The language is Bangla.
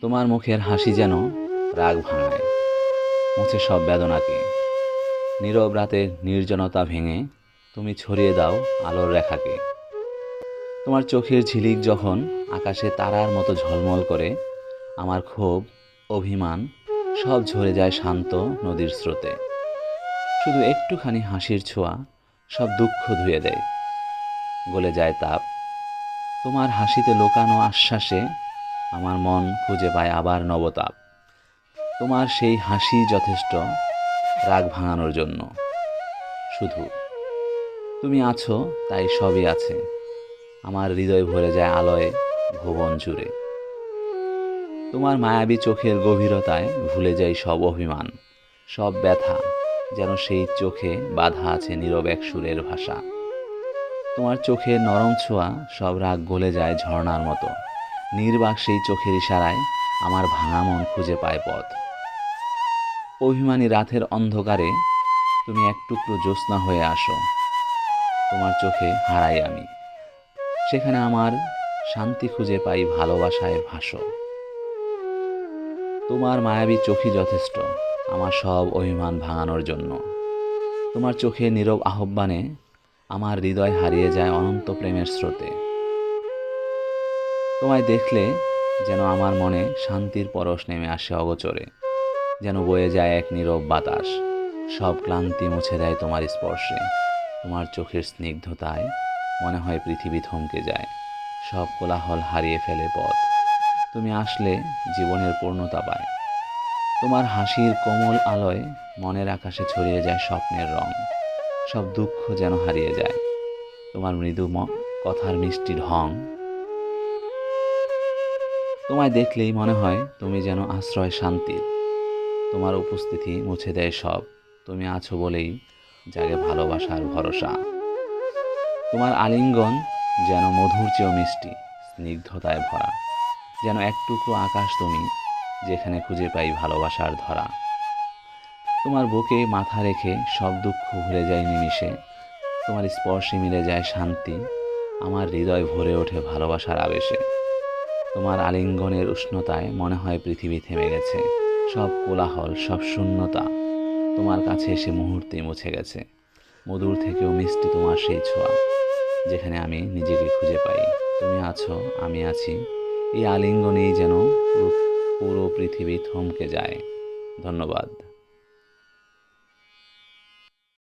তোমার মুখের হাসি যেন রাগ ভাঙায়। মুছে সব বেদনাকে। নীরব রাতের নির্জনতা ভেঙে তুমি ছড়িয়ে দাও আলোর রেখাকে। তোমার চোখের ঝিলিক যখন আকাশে তারার মতো ঝলমল করে, আমার ক্ষোভ, অভিমান সব ঝরে যায় শান্ত নদীর স্রোতে। শুধু একটুখানি হাসির ছোঁয়া সব দুঃখ ধুয়ে দেয়। গলে যায় তাপ। তোমার হাসিতে লোকানো আশ্বাসে আমার মন খুঁজে পায় আবার নবতাপ। তোমার সেই হাসি যথেষ্ট রাগ ভাঙানোর জন্য। শুধু তুমি আছো, তাই সবই আছে। আমার হৃদয় ভরে যায় আলোয় ভুবন জুড়ে। তোমার মায়াবী চোখের গভীরতায় ভুলে যাই সব অভিমান। সব ব্যথা যেন সেই চোখে বাধা আছে নীরব এক সুরের ভাষা। তোমার চোখে নরম ছোঁয়া, সব রাগ গলে যায় ঝর্ণার মতো। নির্বাক সেই চোখের ইশারায় আমার ভাঙা মন খুঁজে পায় পথ। অভিমানী রাতের অন্ধকারে তুমি এক টুকরো জ্যোৎস্না হয়ে আসো। তোমার চোখে হারাই আমি। সেখানে আমার শান্তি খুঁজে পাই ভালোবাসায় ভাসো। তোমার মায়াবী চোখই যথেষ্ট আমার সব অভিমান ভাঙানোর জন্য। তোমার চোখে নীরব আহ্বানে আমার হৃদয় হারিয়ে যায় অনন্ত প্রেমের স্রোতে। তোমায় দেখলে যেন আমার মনে শান্তির পরশ নেমে আসে অগোচরে, যেন বয়ে যায় এক নীরব বাতাস। সব ক্লান্তি মুছে দেয় তোমার স্পর্শে। তোমার চোখের স্নিগ্ধতায় মনে হয় পৃথিবী থমকে যায়। সব কোলাহল হারিয়ে ফেলে পথ। তুমি আসলে জীবনের পূর্ণতা পায়। তোমার হাসির কোমল আলোয় মনের আকাশে ছড়িয়ে যায় স্বপ্নের রং। সব দুঃখ যেন হারিয়ে যায়। তোমার মৃদু কথার মিষ্টি ঢং তোমায় দেখলেই মনে হয় তুমি যেন আশ্রয় শান্তির তোমার উপস্থিতি মুছে দেয় সব। তুমি আছো বলেই জাগে ভালোবাসার ভরসা। তোমার আলিঙ্গন যেন মধুর চেয়েও মিষ্টি, স্নিগ্ধতায় ভরা। যেন এক টুকরো আকাশ তুমি, যেখানে খুঁজে পাই ভালোবাসার ধরা। তোমার বুকে মাথা রেখে সব দুঃখ ভুলে যায় নিমিষে। তোমার স্পর্শে মিলে যায় শান্তি। আমার হৃদয় ভরে ওঠে ভালোবাসার আবেশে। তোমার আলিঙ্গনের উষ্ণতায় মনে হয় পৃথিবী থেমে গেছে। সব কোলাহল, সব শূন্যতা তোমার কাছে এসে মুহূর্তে মুছে গেছে। মধুর থেকেও মিষ্টি তোমার সেই ছোঁয়া, যেখানে আমি নিজেকে খুঁজে পাই। তুমি আছো, আমি আছি। এই আলিঙ্গনেই যেন পুরো পৃথিবী থমকে যায়। ধন্যবাদ।